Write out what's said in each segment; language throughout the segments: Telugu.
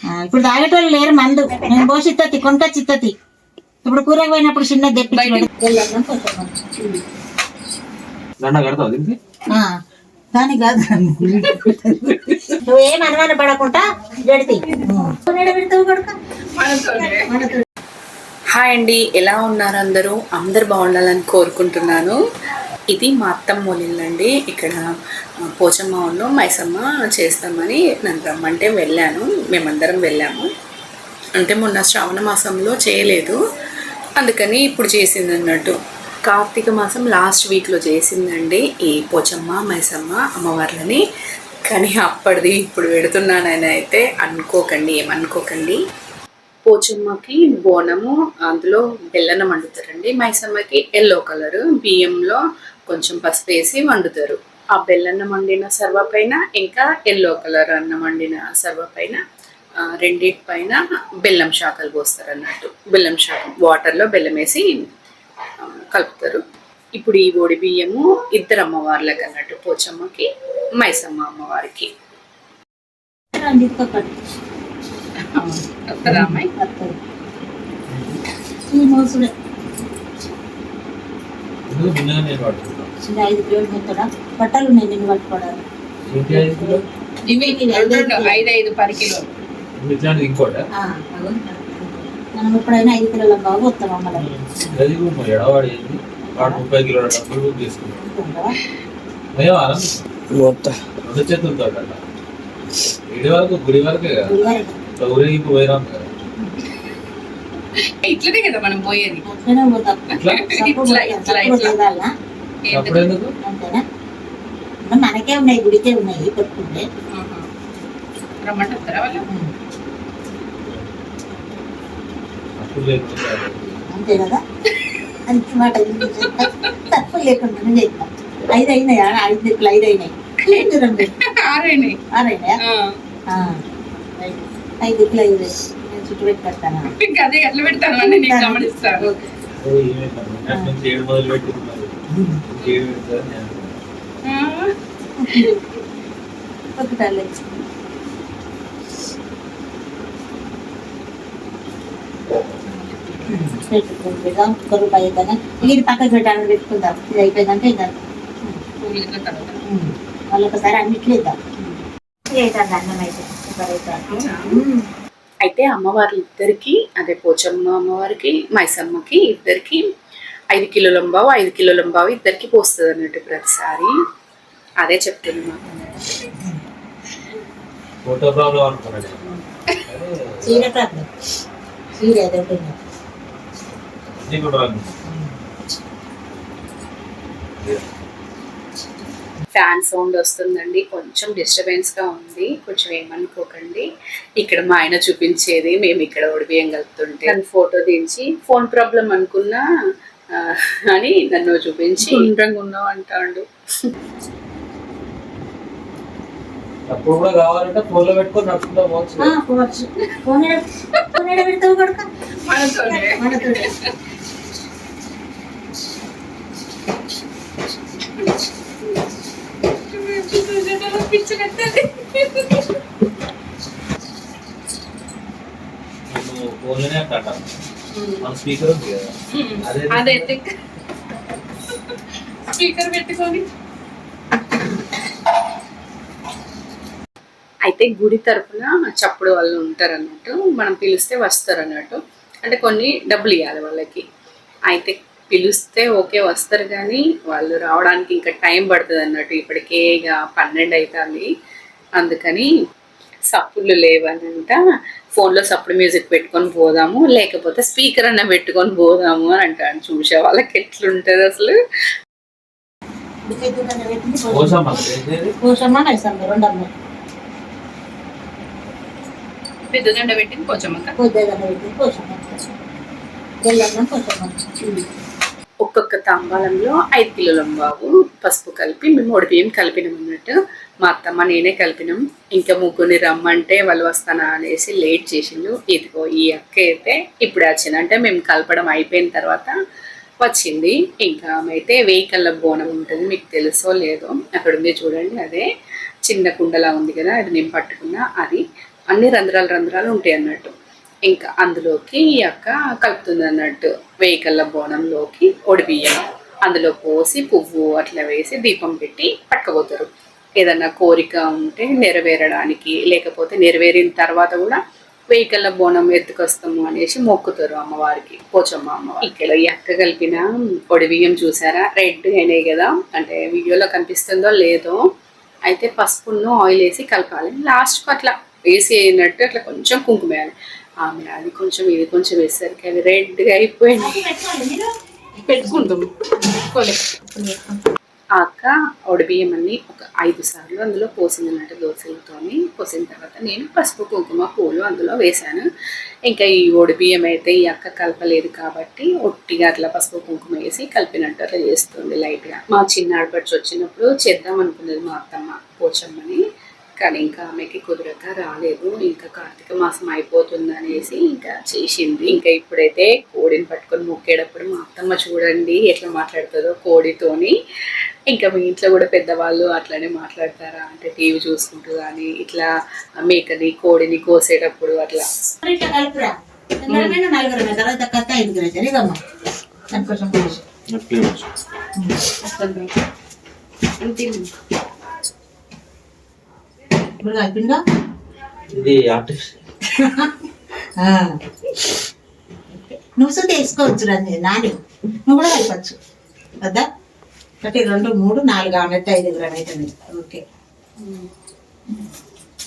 ఆ, ఇప్పుడు తాగేటోళ్ళు లేరు మందు. నేను పోసి ఇత్తతి కొనుకొచ్చి ఇత్తతి ఇప్పుడు కూరకు పోయినప్పుడు చిన్న తెప్పించి కానీ కాదు. నువ్వేం అనుమాన పడకుండా జడితి హాయ్ అండి ఎలా ఉన్నారు అందరూ? అందరు బాగుండాలని కోరుకుంటున్నాను. ఇది మా అత్తమ్మ అండి ఇక్కడ పోచమ్మ వాళ్ళు మైసమ్మ చేస్తామని నన్ను రమ్మంటే వెళ్ళాను. మేమందరం వెళ్ళాము. అంటే మొన్న శ్రావణ మాసంలో చేయలేదు. అందుకని ఇప్పుడు చేసింది అన్నట్టు కార్తీక మాసం లాస్ట్ వీక్లో చేసిందండి ఈ పోచమ్మ మైసమ్మ అమ్మవార్లని. కానీ అప్పటిది ఇప్పుడు పెడుతున్నానని అయితే అనుకోకండి ఏమనుకోకండి. పోచమ్మకి బోనము అందులో బెల్లనం వండుతారండి మైసమ్మకి ఎల్లో కలరు బియ్యంలో కొంచెం పసుపు వేసి వండుతారు ఆ బెల్లన్నం వండిన సర్వ పైన ఇంకా ఎల్లో కలర్ అన్నం వండిన సర్వ పైన రెండిటి పైన బెల్లం శాఖలు పోస్తారు అన్నట్టు బెల్లం శాఖ వాటర్లో బెల్లం వేసి కలుపుతారు. ఇప్పుడు ఈ ఓడి బియ్యము ఇద్దరు అమ్మవార్లకు అన్నట్టు పోచమ్మకి మైసమ్మ అమ్మవారికి. వస్తారా చిన్న ఐదు కిలోలు మొత్తడా బట్టలు ఉన్నాయి నిన్ను పట్టుకోవడానికి. ఐదు కిలో ఐదు ఐదు పది అగో. మనం ఎప్పుడైనా ఐదు కిలోల బాగా వస్తాం ముప్పై కిలోల డబ్బులు రెండు చేతులతో గుడి వరకు గుడి వరకే. కదా ఊరేగింపు పోయినాం కదా? ఇట్లనే కదా మనం పోయేది. ఇట్లా? ఇట్లా. ఇట్లా, మనకే ఉన్నాయి గుడికే ఉన్నాయి పెట్టుకుంటే. రమ్మంటారా వాళ్ళు? అంతే కదా? అంతే మాట? తప్పు లేకుండా చెప్తాం ఐదు అయినాయి? ఐదు దిక్కులు ఐదు అయినాయి. ఏంటి రెండు. ఆరేనే ఆరైనాయా ఆ, ఐదు. దిక్కులు ఐదు. నేను చుట్టూ పెట్టి పెడతాను ఇంకా అదే ఎట్లా పెడతాను అని నేను గమనిస్తాను. ఓకే. ఒక్క రూపాయి అయిపోయినా ఇది పక్కకు పెట్టాలని పెట్టుకుందాం ఇది అయిపోయిందంటే వాళ్ళు ఒకసారి ఇద్దాం అవుతుంది అన్నం అయితే అయితే అమ్మవారి ఇద్దరికి అదే పోచమ్మ అమ్మవారికి మైసమ్మకి ఇద్దరికి ఐదు కిలోల బావు ఐదు కిలోల బావు ఇద్దరికి పోస్తుంది అన్నట్టు ప్రతిసారి. అదే చెప్తున్నా. ఫోటో ప్రాబ్లం అనుకున్నాడు చీర కాదు చీర ఏదో ఒకటి ఉంది. అన్ని కూడా రాను. ఫ్యాన్ సౌండ్ వస్తుందండి. కొంచెం డిస్టర్బెన్స్గా ఉంది. కొంచెం ఏమనుకోకండి. ఇక్కడ మా ఆయన చూపించేది. మేము ఇక్కడ ఒడిబియ్యం కలుపుతుంటే. ఫోటో దించి ఫోన్ ప్రాబ్లం అనుకున్నా అని నన్ను చూపించి గుండ్రంగా ఉన్నావు అంటాడు. అప్పుడు కూడా కావాలంటే ఫోన్లో పెట్టుకొని నడుచుకుంటా పోవచ్చు ఫోన్ ఫోన్ పెడతావు కొడుక. ఫోన్లోనే స్పీకర్ కదా అదే స్పీకర్ పెట్టుకొని. అయితే గుడి తరపున చప్పుడు వాళ్ళు ఉంటారు అన్నట్టు మనం పిలిస్తే వస్తారు అన్నట్టు అంటే కొన్ని డబ్బులు ఇవ్వాలి వాళ్ళకి. అయితే పిలిస్తే ఓకే వస్తారు కానీ వాళ్ళు రావడానికి ఇంకా టైం పడుతుంది అన్నట్టు ఇప్పటికే ఇక పన్నెండు అవుతుంది అందుకని సప్పులు లేవనంట ఫోన్లో సప్పుడు మ్యూజిక్ పెట్టుకొని పోదాము లేకపోతే స్పీకర్ అన్న పెట్టుకొని పోదాము అని అంటాను చూసే వాళ్ళకి ఎట్లుంటుంది అసలు? పెద్దదన్న పెట్టింది కోసమ్మ ఒక్కొక్క తాంబాలంలో ఐదు కిలోల బాబు. పసుపు కలిపి మేము ఒడి బియ్యం కలిపినాం అన్నట్టు మా అత్తమ్మ నేనే కలిపినాం. ఇంకా ముగ్గురిని రమ్మంటే వాళ్ళు వస్తానా అనేసి లేట్ చేసిండు. ఇదిగో ఈ అక్క అయితే ఇప్పుడు వచ్చింది. అంటే మేము కలపడం అయిపోయిన తర్వాత వచ్చింది. ఇంకా అయితే వెహికల్ల బోనం ఉంటుంది. మీకు తెలుసో లేదో అక్కడ ఉంది చూడండి. అదే చిన్న కుండలా ఉంది కదా అది నేను పట్టుకున్నా. అది అన్ని రంధ్రాలు రంధ్రాలు ఉంటాయి అన్నట్టు. ఇంకా అందులోకి ఈ అక్క కలుపుతుంది అన్నట్టు. వేయికల్ల బోనంలోకి ఒడిబియ్యం. అందులో పోసి పువ్వు అట్లా వేసి దీపం పెట్టి పట్టుకపోతారు. ఏదన్నా కోరిక ఉంటే నెరవేరడానికి లేకపోతే నెరవేరిన తర్వాత కూడా వెహికల్ల బోనం ఎత్తుకొస్తాము అనేసి మొక్కుతారు అమ్మవారికి పోచమ్మ అమ్మవారి. ఇక్కడ ఈ అక్క కలిపిన పొడి బియ్యం చూసారా? రెడ్ అయినాయి కదా? అంటే వీడియోలో కనిపిస్తుందో లేదో. అయితే పసుపును ఆయిల్ వేసి కలపాలి. లాస్ట్కి అట్లా వేసి అయినట్టు అట్లా కొంచెం కుంకుమ వేయాలి. ఆమె అది కొంచెం ఇది కొంచెం వేసేసరికి అవి రెడ్గా అయిపోయింది పెట్టుకుంటాం పెట్టుకోలేదు ఆ అక్క బియ్యం ఒక ఐదు సార్లు అందులో పోసిందన్నట్టు దోశలతోని. పోసిన తర్వాత నేను పసుపు కుంకుమ పూలు అందులో వేశాను. ఇంకా ఈ ఒడిబియ్యం అయితే ఈ అక్క కలపలేదు కాబట్టి ఒట్టిగా అట్లా పసుపు కుంకుమ వేసి కలిపినట్టు అట్లా చేస్తుంది లైట్గా. మా చిన్న ఆడపడుచు వచ్చినప్పుడు చేద్దాం అనుకున్నది మా అత్తమ్మ పోచమ్మని. కానీ ఇంకా ఆమెకి కుదరక రాలేదు. ఇంకా కార్తీక మాసం అయిపోతుంది అనేసి ఇంకా చేసింది. ఇంకా ఇప్పుడైతే కోడిని పట్టుకొని మొక్కేటప్పుడు మా అత్తమ్మ చూడండి ఎట్లా మాట్లాడుతుందో కోడితోని. ఇంకా మీ ఇంట్లో కూడా పెద్దవాళ్ళు అట్లనే మాట్లాడతారా? అంటే టీవీ చూసుకుంటూ కానీ ఇట్లా మేకని కోడిని కోసేటప్పుడు అట్లా. ఇట్లా కలుపురా. నలుగురు నలుగురు తర్వాత కథ ఐదుగురు జరిగమ్మా దానికోసం పోసి. అంతే ఇప్పుడు కలిపిందా ఇది ఆర్టిఫిషియల్ ఆ. నువ్వు సుత వేసుకోవచ్చు రండి నాని. నువ్వు కూడా కలపచ్చు వద్దా? ఒకటి రెండు మూడు నాలుగు ఆమెత్త ఐదుగురు అవుతుంది ఓకే.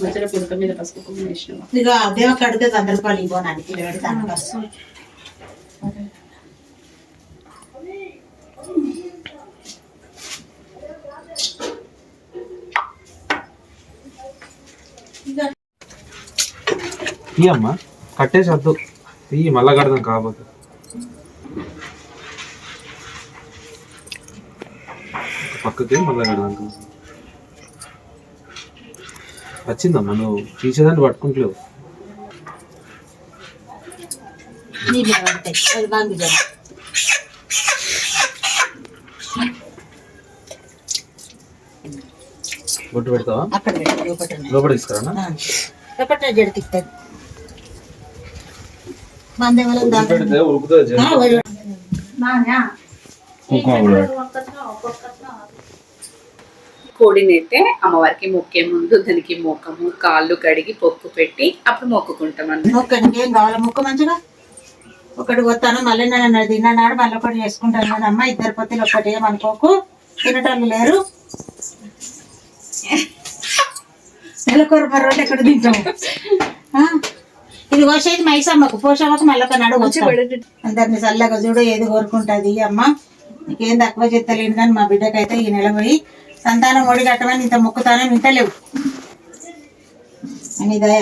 మధ్యలో పుడక మీద పసుపు కుంకుమ వేసినావా? ఇక దేవ కడితే వంద రూపాయలు పెడతాను తీయమ్మా. కట్టేసి వద్దు తీయి మళ్ళా కడదాం కాకపోతే. పక్కకి మళ్ళా కడదాం. వచ్చిందమ్మా నువ్వు తీసేదాన్ని పట్టుకుంటలేవు. బొట్టు పెడతావా? లోపట ఉన్నాయి. లోపల తీసుకురానా ఆ. లోపట జడ తిప్పుతుంది మందేమో బొట్టు పెడితే ఉరుకుతుంది జల్ది. కుంకుమ కూడా కోడిని అయితే అమ్మవారికి మొక్కే ముందు దానికి మొక్కము కాళ్ళు కడిగి పొక్కు పెట్టి అప్పుడు మొక్కుకుంటాం అన్నమాట ఒక్కడికి ఏం కావాలి? ముక్క మంచిగా? ఒకటి పోతాను మళ్ళీ నన్ను తిన్నాడు మళ్ళీ ఒకటి చేసుకుంటాను అమ్మ ఇద్దరు పొత్తులు ఒక్కటి ఏమనుకోకు. తినటోళ్ళు లేరు. నెలకొర మర్రోళ్ళు ఎక్కడ తింటాము ఆ? ఇది కోసేది మైసమ్మకు. పోషమ్మకు మళ్ళీ ఒక నడు అందరిని చల్లగా చూడు ఏది కోరుకుంటుంది అమ్మ. నీకేం తక్కువ చెత్తలేను కానీ మా బిడ్డకైతే ఈ నెల పోయి సంతానం ఒడి కట్టమని ఇంత మొక్కుతానని వింటలేవు. అని దయ.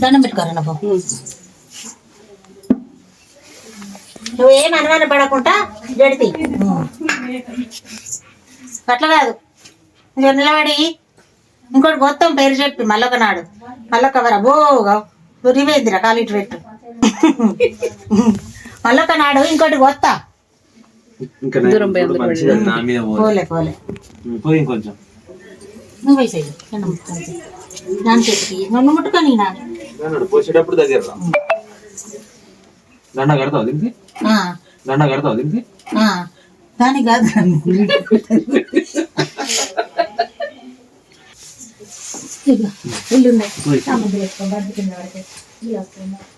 దండం పెట్టుకోరా నువ్వు. నువ్వేం అనుమాన పడకుండా జడితి అట్లా కాదు. ఇక నిలబడి. ఇంకోటి మొత్తం పేరు చెప్పి మళ్ళొక నాడు మళ్ళొక వర బో తురివేందిరా కాలు ఇటు పెట్టు. మళ్ళొక నాడు ఇంకోటి పోదు. పోలే పోలే. నువ్వు నన్ను ముట్టుకొని నాన్న అన్నాడు పోసేటప్పుడు దగ్గర. దండ కడతావు ఆ, దండ కడతావు ఆ. దాని కాదు.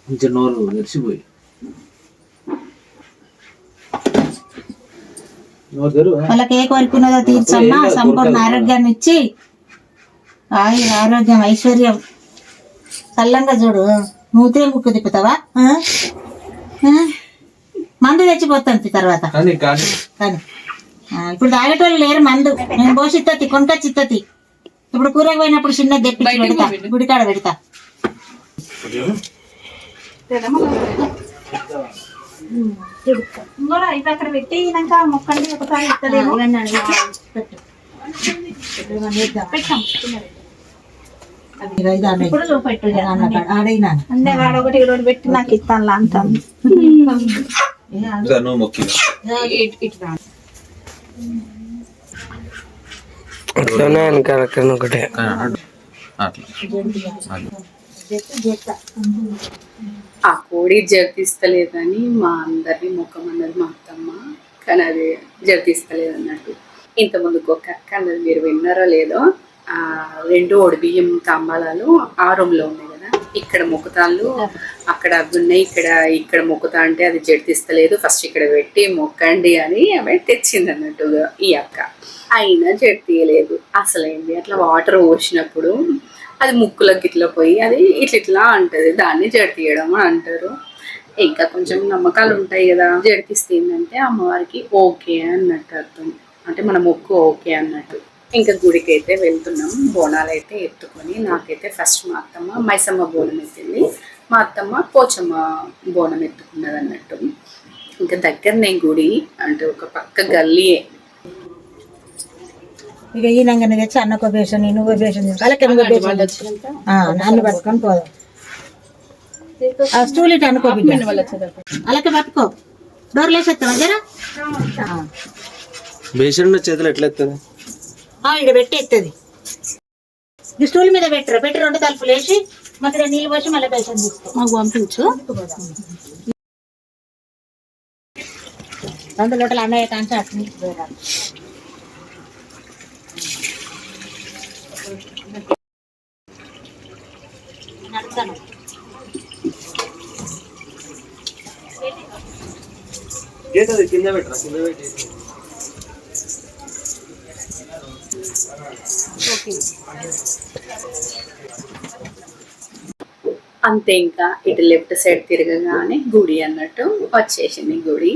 కొంచెం నోరు తెరిచిపోయి వాళ్ళకి ఏ కోరుకున్నదో తీర్చమ్మా. సంపూర్ణ ఆరోగ్యాన్ని ఇచ్చి ఆయు ఆరోగ్యం ఐశ్వర్యం. చల్లంగా చూడు. నువ్వుతే ముక్కు తిప్పుతావా? మందు తెచ్చిపోతాను తర్వాత. కానీ ఇప్పుడు తాగేటోళ్ళు లేరు మందు. నేను పోసిత్తతి కొనుకొచ్చి ఇత్తతి ఇప్పుడు కూరకు పోయినప్పుడు చిన్న తెప్పించి పెడతా. గుడికాడ పెడతా. ఇవి అక్కడ పెట్టినాక మొక్కండి ఒకసారి ఇస్తలేము పెట్టు. ఆడైనా అంటే వాడు ఒకటి రెండు పెట్టి నాకు ఇస్తాను అంత ఇంకా నువ్వు మొక్కి అట్లనే వెనకాల అక్కడ ఒకటే. అట్లా. అది. ఆ కోడి జర్తిస్తలేదని మా అందరినీ ముఖం అన్నది మా అత్తమ్మ కానీ అది జర్తిస్తలేదు అన్నట్టు ఇంత ముందుకు ఒక అక్క అన్నది మీరు విన్నారో లేదో ఆ రెండు బియ్యం తాంబాలాలు ఆ రూమ్లో ఉన్నాయి. ఇక్కడ మొక్కుతాళ్ళు. అక్కడ అవి ఉన్నాయి ఇక్కడ ఇక్కడ మొక్కుతా అంటే అది జడ్తిస్తలేదు. ఫస్ట్ ఇక్కడ పెట్టి మొక్కండి అని ఆమె తెచ్చింది అన్నట్టుగా ఈ అక్క. అయినా జడ్తీయలేదు. అసలైంది? అట్లా వాటర్ పోసినప్పుడు అది ముక్కులోకి ఇట్లా పోయి అది ఇట్లా ఇట్లా అంటది. దాన్ని జడితీయడం అని అంటారు. ఇంకా కొంచెం నమ్మకాలు ఉంటాయి కదా. జడిపిస్తే ఏంటంటే అమ్మవారికి ఓకే అన్నట్టు అర్థం. అంటే మన మొక్కు ఓకే అన్నట్టు. ఇంకా గుడికి అయితే వెళ్తున్నాం. బోనాలు అయితే ఎత్తుకొని నాకైతే ఫస్ట్ మా అత్తమ్మ మైసమ్మ బోనం ఎత్తింది. మా అత్తమ్మ పోచమ్మ బోనం ఎత్తుకున్నది అన్నట్టు ఇంకా దగ్గరనే గుడి అంటే ఒక పక్క గల్లీయే. ఇక ఈయనంగా తెచ్చి అన్నకు వేషం నువ్వు వేషం అలాగే నన్ను పట్టుకొని పోదాం. ఆ స్టూల్ ఇటు అనుకో. అలాగే పట్టుకో. డోర్ లేసేస్తావా? జరా. బేసిన్ చేతులు ఎట్లా ఎత్తుంది ఇక్కడ పెట్టి ఎత్తది. ఈ స్టూల్ మీద పెట్టరు? పెట్టి రెండు తలుపులు వేసి మధ్య నీళ్ళు పోసి మళ్ళీ తీసుకో. మాకు పంపించు. రెండు లోటలు అన్నయ్య కాంచి అటు నుంచి. నడుస్తాను. కింద పెట్టరా? కింద పెట్టి అంతే ఇంకా ఇటు లెఫ్ట్ సైడ్ తిరగగానే గుడి అన్నట్టు వచ్చేసింది గుడి.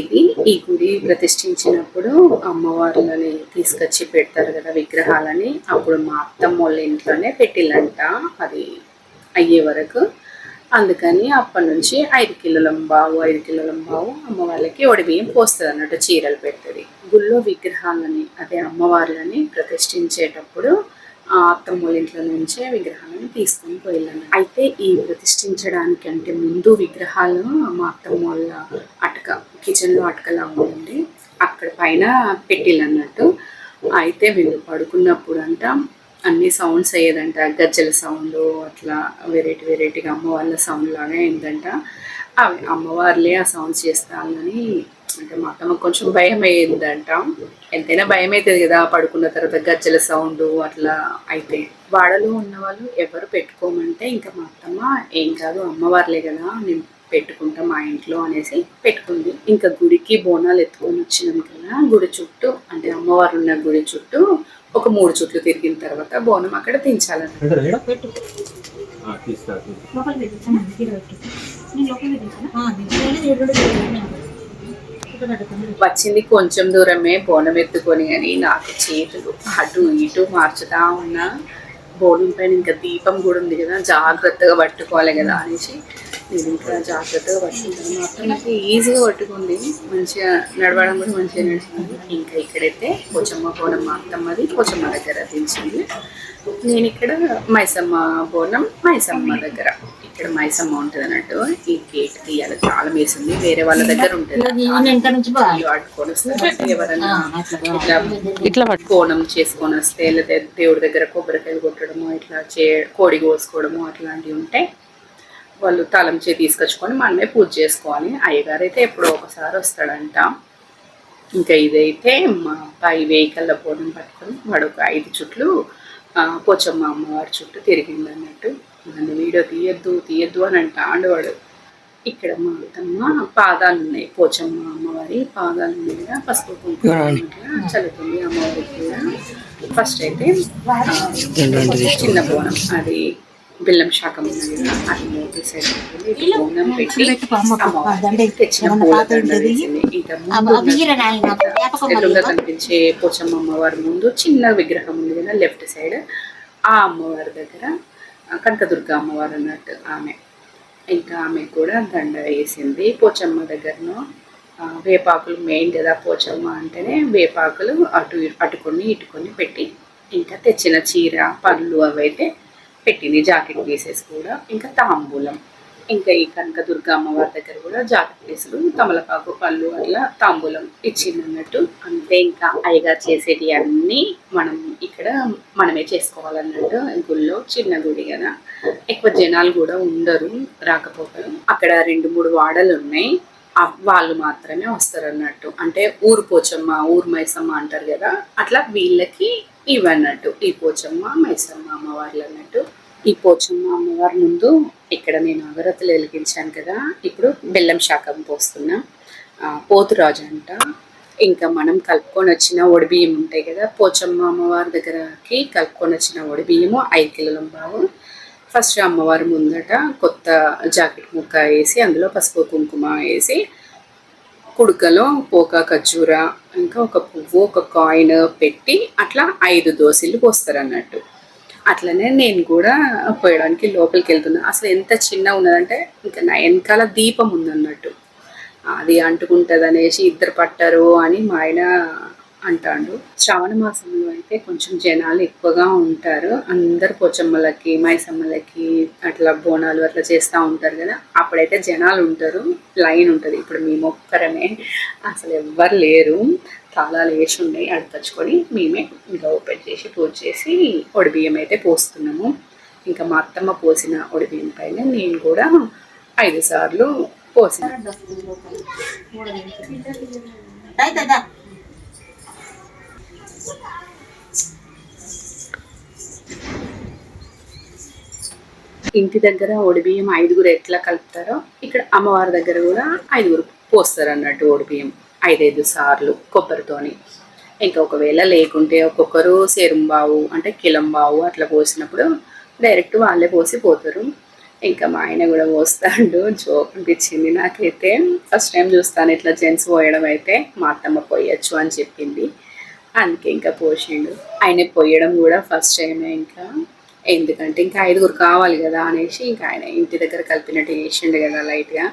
ఇది ఈ గుడి ప్రతిష్ఠించినప్పుడు అమ్మవార్లని తీసుకొచ్చి పెడతారు కదా విగ్రహాలని. అప్పుడు మా అత్తమ్మ వాళ్ళ ఇంట్లోనే పెట్టిల్లంట. అది అయ్యే వరకు అందుకని అప్పటి నుంచి ఐదు కిలోల బావు ఐదు కిలోల బావు అమ్మ వాళ్ళకి ఒడిబియ్యం పోస్తుంది అన్నట్టు చీరలు పెడుతుంది. గుళ్ళో విగ్రహాలని అదే అమ్మవార్లని ప్రతిష్ఠించేటప్పుడు ఆ అత్తమ్మల ఇంట్లో నుంచే విగ్రహాలను తీసుకొని పోయాను అయితే ఈ ప్రతిష్ఠించడానికి అంటే ముందు విగ్రహాలు మా అత్తమ్మ వాళ్ళ అటక కిచెన్లో అటకలా ఉందండి అక్కడ పైన పెట్టిల్లన్నట్టు అయితే వీళ్ళు పడుకున్నప్పుడు అంట అన్ని సౌండ్స్ అయ్యేదంట. గజ్జల సౌండ్ అట్లా వెరైటీ వెరైటీగా అమ్మవార్ల సౌండ్ లాగా అయిందంట. అవి అమ్మవార్లే ఆ సౌండ్స్ చేస్తానని అంటే మా అత్తమ్మ కొంచెం భయం అయ్యిందంట. ఎంతైనా భయం అవుతుంది కదా పడుకున్న తర్వాత గజ్జల సౌండ్ అట్లా అయితే. వాడలో ఉన్న వాళ్ళు ఎవరు పెట్టుకోమంటే ఇంకా మా అత్తమ్మ ఏం కాదు అమ్మవార్లే కదా నేను పెట్టుకుంటా మా ఇంట్లో అనేసి పెట్టుకుంది. ఇంకా గుడికి బోనాలు ఎత్తుకొని వచ్చినాం కదా గుడి చుట్టూ అంటే అమ్మవారు ఉన్న గుడి చుట్టూ ఒక మూడు చుట్లు తిరిగిన తర్వాత బోనం అక్కడ దించాలని ఆ, తీస్తా, తీస్తా. లోపల పెట్టు. ఇక్కడ పెట్టు. ఆ, దీంట్లోనే చూడు, చూడు. ఇక్కడ పెట్టుకోండి. వచ్చింది కొంచెం దూరమే బోనం ఎత్తుకొని అని నాకు చేతులు అటు ఇటు మార్చుతా ఉన్నా బోనం పైన ఇంకా దీపం కూడా ఉంది కదా జాగ్రత్తగా పట్టుకోవాలి కదా అనేసి నేను ఇంకా జాగ్రత్తగా పట్టుకుంటాను. మాత్రం నాకు ఈజీగా పట్టుకుంది. మంచిగా నడవడం కూడా మంచిగా నడిచింది. ఇంకా ఇక్కడైతే పోచమ్మ బోనం మా అత్తమ్మది పోచమ్మ దగ్గర దించింది నేను ఇక్కడ మైసమ్మ బోనం మైసమ్మ దగ్గర. ఇక్కడ మైసమ్మ ఉంటుంది అన్నట్టు ఈ గేట్ తీయాలి చాలా వేసింది వేరే వాళ్ళ దగ్గర ఉంటుంది. అట్లా ఇట్లా కోణం చేసుకొని వస్తే లేదా దేవుడి దగ్గర కొబ్బరికాయలు కొట్టడము ఇట్లా చే కోడి కోసుకోవడము అట్లాంటివి ఉంటే వాళ్ళు తాళం చేతి తీసుకొచ్చుకొని మనమే పూజ చేసుకోవాలి. అయ్యగారు అయితే ఎప్పుడో ఒకసారి వస్తాడంట. ఇంకా ఇదైతే మా అబ్బాయి వెహికల్ల బోనం పట్టుకొని వాడు ఒక ఐదు చుట్లు పోచమ్మ అమ్మవారి చుట్టూ తిరిగింది అన్నట్టు నన్ను వీడియో తీయద్దు తీయద్దు అని అంటాడు వాడు ఇక్కడ మా అత్తమ్మ పాదాలు ఉన్నాయి పోచమ్మ అమ్మవారి పాదాలు ఉన్నాయి కదా పసుపు కుంకుమ చల్లుతుంది అమ్మవారికి కూడా. ఫస్ట్ అయితే చిన్న బోనం. అది బెల్లం శాఖం ఉన్నది కదా అది మూడు సైడ్ ఉంటుంది. ఇటు బోనం పెట్టి తెచ్చిన కనిపించే పోచమ్మ అమ్మవారి ముందు చిన్న విగ్రహం ఉంది కదా లెఫ్ట్ సైడ్. ఆ అమ్మవారి దగ్గర కనకదుర్గ అమ్మవారు అన్నట్టు ఆమె. ఇంకా ఆమె కూడా దండ వేసింది. పోచమ్మ దగ్గరను వేపాకులు మెయిన్ కదా పోచమ్మ అంటేనే వేపాకులు అటు అటుకొని ఇటుకొని పెట్టి ఇంకా తెచ్చిన చీర పళ్ళు అవైతే పెట్టింది జాకెట్ పీసెస్ కూడా ఇంకా తాంబూలం ఇంకా ఈ కనకదుర్గ అమ్మవారి దగ్గర కూడా జాకెట్ పీసులు తమలపాకు పళ్ళు అట్లా తాంబూలం ఇచ్చింది అన్నట్టు అంతే ఇంకా అయ్యగారు చేసేటి అన్నీ మనం ఇక్కడ మనమే చేసుకోవాలన్నట్టు గుళ్ళో చిన్న గుడి కదా. ఎక్కువ జనాలు కూడా ఉండరు రాకపోకలు. అక్కడ రెండు మూడు వాడలు ఉన్నాయి. వాళ్ళు మాత్రమే వస్తారు అన్నట్టు అంటే ఊరు పోచమ్మ ఊరు మైసమ్మ అంటారు కదా. అట్లా వీళ్ళకి ఇవన్నట్టు. ఈ పోచమ్మ మైసమ్మ అమ్మవార్లు అన్నట్టు ఈ పోచమ్మ అమ్మవారి ముందు ఇక్కడ నేను అగరత్తులు వెలిగించాను కదా. ఇప్పుడు బెల్లం శాఖం పోస్తున్నా. పోతురాజు అంట. ఇంకా మనం కలుపుకొని వచ్చిన ఒడిబియ్యం ఉంటాయి కదా. పోచమ్మ అమ్మవారి దగ్గరకి కలుపుకొని వచ్చిన ఒడిబియ్యము ఐదు కిలోల బావు ఫస్ట్ అమ్మవారి ముందట కొత్త జాకెట్ ముక్క వేసి అందులో పసుపు కుంకుమ వేసి కుడుకలో పోక ఖర్జూర ఇంకా ఒక పువ్వు ఒక కాయిన్ పెట్టి అట్లా ఐదు దోశలు పోస్తారు అన్నట్టు అట్లనే నేను కూడా పోయడానికి లోపలికి వెళ్తున్నా. అసలు ఎంత చిన్న ఉన్నదంటే ఇంకా నా వెనకాల దీపం ఉందన్నట్టు. అది అంటుకుంటుంది అనేసి ఇద్దరు పట్టరు అని మా ఆయన అంటాడు. శ్రావణ మాసంలో అయితే కొంచెం జనాలు ఎక్కువగా ఉంటారు. అందరు పోచమ్మలకి మైసమ్మలకి అట్లా బోనాలు అట్లా చేస్తూ ఉంటారు కదా. అప్పుడైతే జనాలు ఉంటారు. లైన్ ఉంటుంది. ఇప్పుడు మేము ఒక్కరమే అసలు ఎవ్వరు లేరు. తాళాలు వేసి ఉన్నాయి అడి మేమే ఇంకా ఓపెన్ చేసి పూజ చేసి ఒడిబియ్యం అయితే పోస్తున్నాము. ఇంకా మా అత్తమ్మ పోసిన ఒడిబియ్యం పైన నేను కూడా ఐదు సార్లు పోసిన. ఇంటి దగ్గర ఒడిబియ్యం ఐదుగురు ఎట్లా కలుపుతారో ఇక్కడ అమ్మవారి దగ్గర కూడా ఐదుగురు పోస్తారు అన్నట్టు ఒడిబియ్యం ఐదైదు సార్లు కొబ్బరితోని. ఇంకా ఒకవేళ లేకుంటే ఒక్కొక్కరు సేరుంబావు అంటే కిలంబావు అట్లా పోసినప్పుడు డైరెక్ట్ వాళ్ళే పోసి పోతారు. ఇంకా మా ఆయన కూడా పోస్తాడు. జోక్ అనిపించింది నాకైతే. ఫస్ట్ టైం చూస్తాను ఇట్లా జెంట్స్ పోయడం అయితే. మా అత్తమ్మ పోయొచ్చు అని చెప్పింది. అందుకే ఇంకా పోసిండు ఆయన పోయడం కూడా ఫస్ట్ టైమే ఇంకా. ఎందుకంటే ఇంకా ఐదుగురు కావాలి కదా అనేసి ఇంకా ఆయన ఇంటి దగ్గర కలిపినట్టు చేసిండు కదా లైట్గా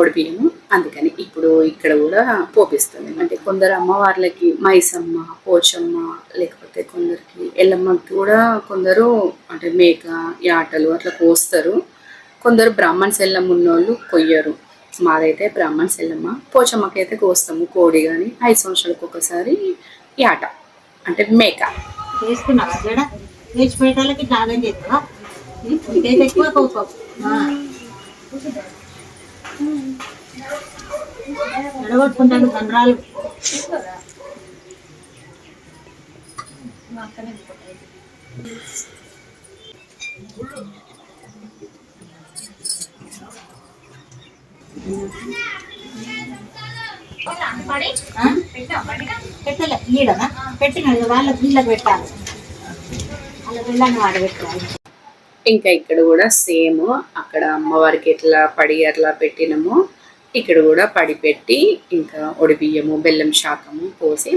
ఒడిపియము అందుకని ఇప్పుడు ఇక్కడ కూడా పోపిస్తుంది. అంటే కొందరు అమ్మవార్లకి మైసమ్మ పోచమ్మ లేకపోతే కొందరికి ఎల్లమ్మకి కూడా కొందరు అంటే మేక యాటలు అట్లా కోస్తారు. కొందరు బ్రాహ్మణ్స్ ఎల్లమ్మ ఉన్నోళ్ళు కొయ్యరు. మాదైతే బ్రాహ్మణ్స్ సెల్లమ్మ పోచమ్మకి అయితే కోస్తాము కోడి కానీ ఐదు సంవత్సరాలకు ఒకసారి యాట అంటే మేక. వేసుకున్నావా? కండరాలు వేసిపోయేటాలకి త్యాగం చేస్తావా ఇదైతే ఎక్కువ కోపం ఎడగొట్టుకుంటాను కండ్రాలు ఆ? పెట్టలే ఈడనా పెట్టిన వాళ్ళ వీళ్ళకి పెట్టాలి. వాళ్ళ పిల్లని వాడబెట్టాలి ఇంకా ఇక్కడ కూడా సేమ్ అక్కడ అమ్మవారికి ఎట్లా పడి అట్లా పెట్టినామో ఇక్కడ కూడా పడి పెట్టి ఇంకా ఒడిబియ్యము బెల్లం శాకము పోసి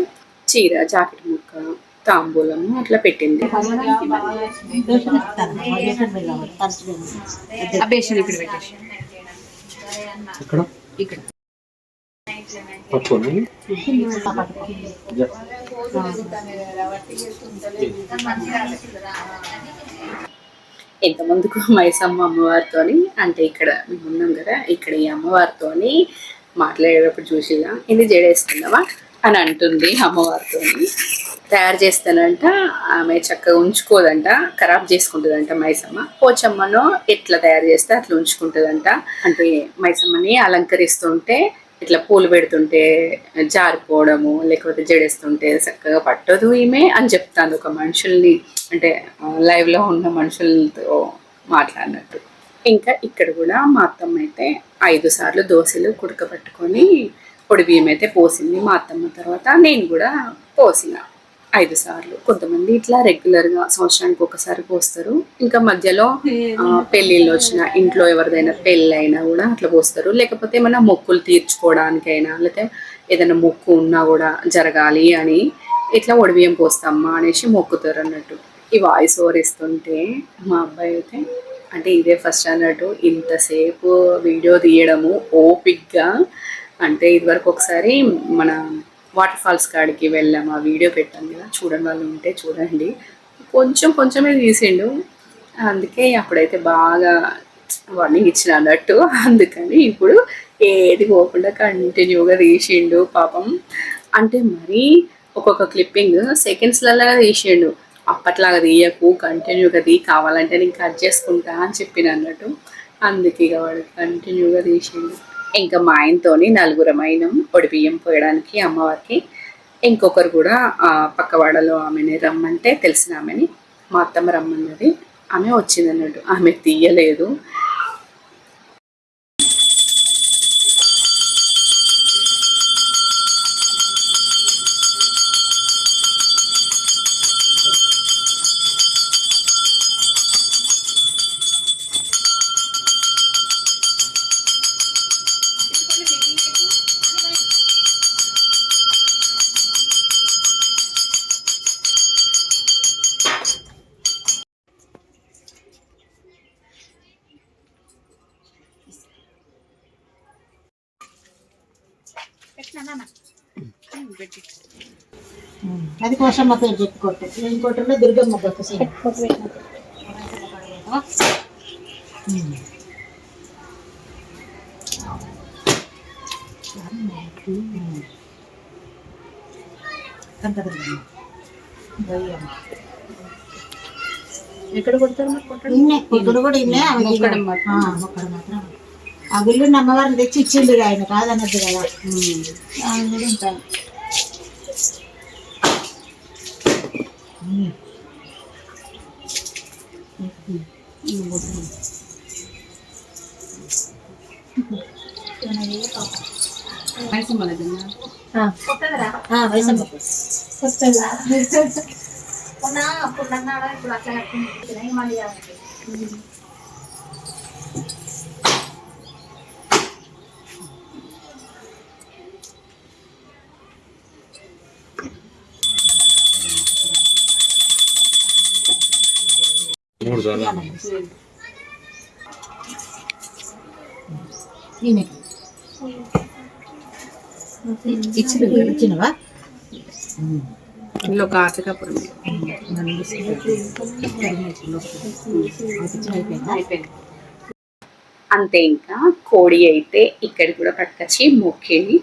చీర జాకెట్ ముక్క తాంబూలము అట్లా పెట్టింది. ఇక్కడ? ఇక్కడ. పట్టుకోండి ఇంత ముందుకు మైసమ్మ అమ్మవారితోని అంటే ఇక్కడ మేము ఉన్నాం కదా ఇక్కడ ఈ అమ్మవారితోని మాట్లాడేటప్పుడు చూసిగా ఇది జడేసుకుందామా? అని అంటుంది అమ్మవారితోని. తయారు చేస్తానంట. ఆమె చక్కగా ఉంచుకోదంట. ఖరాబ్ చేసుకుంటుందంట మైసమ్మ. పోచమ్మను ఎట్లా తయారు చేస్తే అట్లా ఉంచుకుంటుందంట. అంటే మైసమ్మని అలంకరిస్తుంటే ఇట్లా పూలు పెడుతుంటే జారిపోవడము లేకపోతే జడేస్తుంటే చక్కగా పట్టదు ఈమె అని చెప్తాను ఒక మనుషుల్ని. అంటే లైవ్లో ఉన్న మనుషులతో మాట్లాడినట్టు. ఇంకా ఇక్కడ కూడా మా అత్తమ్మ అయితే ఐదు సార్లు దోశలు కుడకబెట్టుకొని పొడి బియ్యం అయితే పోసింది మా అత్తమ్మ తర్వాత. నేను కూడా పోసిన. ఐదు సార్లు. కొంతమంది ఇట్లా రెగ్యులర్గా సంవత్సరానికి ఒకసారి పోస్తారు. ఇంకా మధ్యలో పెళ్ళిళ్ళు వచ్చిన ఇంట్లో ఎవరిదైనా పెళ్ళి అయినా కూడా అట్లా పోస్తారు. లేకపోతే ఏమైనా మొక్కులు తీర్చుకోవడానికైనా లేకపోతే ఏదైనా మొక్కు ఉన్నా కూడా జరగాలి అని ఇట్లా ఒడిబియ్యం పోస్తామ్మా అనేసి మొక్కుతారు అన్నట్టు. ఈ వాయిస్ ఓవర్ ఇస్తుంటే మా అబ్బాయి అయితే అంటే ఇదే ఫస్ట్ అన్నట్టు ఇంతసేపు వీడియో తీయడము ఓపిక్గా అంటే ఇదివరకు ఒకసారి మన వాటర్ ఫాల్స్ కాడికి వెళ్ళాం ఆ వీడియో పెట్టాం కదా చూడని వాళ్ళు ఉంటే చూడండి. కొంచెం కొంచెమే తీసిండు. అందుకే అప్పుడైతే బాగా వార్నింగ్ ఇచ్చిన అన్నట్టు. అందుకని ఇప్పుడు ఏది పోకుండా కంటిన్యూగా తీసిండు పాపం. అంటే మరీ ఒక్కొక్క క్లిప్పింగ్ సెకండ్స్లలో తీసిండు. అప్పట్లాగా తీయకు కంటిన్యూగా తీ కావాలంటే నేను కట్ చేసుకుంటా అని చెప్పిన అన్నట్టు. అందుకే ఇక వాడు కంటిన్యూగా తీసిండు. ఇంకా మా ఆయనతోని నలుగురం అయినాం బియ్యం పోయడానికి అమ్మవారికి. ఇంకొకరు కూడా పక్కవాడలో ఆమెని రమ్మంటే తెలిసిన ఆమెని మా అత్తమ్మ రమ్మన్నది. ఆమె వచ్చింది అన్నట్టు ఆమె తీయలేదు. అది కోసమ్మ పేరు చెప్పుకోట్టు ఇంకోటిలో దుర్గమ్మ దొక్క ఎక్కడ కొడతారు మరి కొట్టడం ఇన్నే ఇప్పుడు కూడా ఇన్నే ఆమె మొక్కడం మాత్రం. ఆ, మొక్కడం మాత్రం ఆ బిల్లు అమ్మవారిని తెచ్చి ఇచ్చిండు ఇక ఆయన కాదన్నట్టు కదా ఆమె కూడా ఉంటాను మైసమ్మ దగ్గర ఇప్పుడు అట్లా మూడు సార్లు ఈమె ఇచ్చిన ఇచ్చినవా ఇందులో అయిపోయింది అంతే ఇంకా కోడి అయితే ఇక్కడ కూడా పట్టుకొచ్చి మొక్కింది.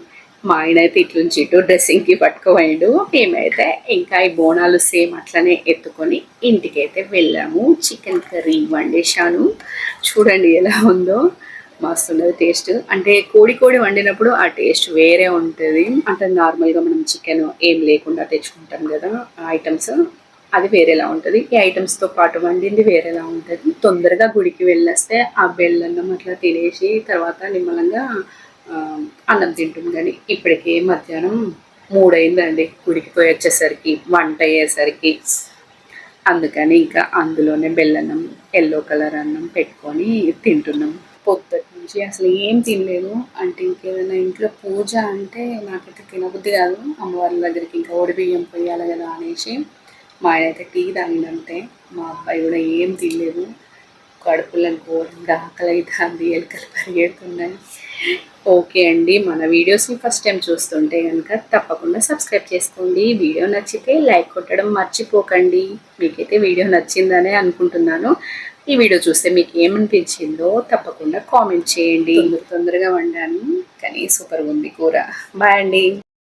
మా ఆయన అయితే ఇట్లుంచి ఇటు డ్రెస్సింగ్కి పట్టుకుపోయాడు. మేమైతే ఇంకా ఈ బోనాలు సేమ్ అట్లనే ఎత్తుకొని ఇంటికి అయితే వెళ్ళాము. చికెన్ కర్రీ వండేశాను. చూడండి ఎలా ఉందో. మస్తు ఉన్నది టేస్ట్. అంటే కోడి కోడి వండినప్పుడు ఆ టేస్ట్ వేరే ఉంటుంది. అంటే నార్మల్గా మనం చికెన్ ఏం లేకుండా తెచ్చుకుంటాం కదా ఆ ఐటమ్స్. అది వేరేలా ఉంటుంది. ఈ ఐటమ్స్తో పాటు వండింది వేరేలా ఉంటుంది. తొందరగా గుడికి వెళ్ళేస్తే ఆ బెల్లన్నం అట్లా తినేసి తర్వాత నిమ్మలంగా అన్నం తింటుంది కానీ ఇప్పటికే మధ్యాహ్నం మూడైందండి. గుడికి పోయి వచ్చేసరికి వంట అయ్యేసరికి. అందుకని ఇంకా అందులోనే బెల్లన్నం ఎల్లో కలర్ అన్నం పెట్టుకొని తింటున్నాం. పొద్దుటి నుంచి అసలు ఏం తినలేదు. అంటే ఇంకేదైనా ఇంట్లో పూజ అంటే నాకైతే తినబుద్ధి కాదు. అమ్మవారి దగ్గరికి ఇంకా ఓడిబియ్యం పోయాలి కదా అనేసి మా ఆయన అయితే టీ తాగిందంటే మా అబ్బాయి కూడా ఏం తినలేదు. కడుపులను ఘోరంగా ఆకలి అవుతుంది ఎలుకలు పరిగెడుతున్నాయి. ఓకే అండి. మన వీడియోస్ని ఫస్ట్ టైం చూస్తుంటే కనుక తప్పకుండా సబ్స్క్రైబ్ చేసుకోండి. వీడియో నచ్చితే లైక్ కొట్టడం మర్చిపోకండి. మీకైతే వీడియో నచ్చిందనే అనుకుంటున్నాను. ఈ వీడియో చూస్తే మీకు ఏమనిపించిందో తప్పకుండా కామెంట్ చేయండి. తొందర తొందరగా వండాను. కానీ సూపర్గా ఉంది కూర. బాయ్ అండి.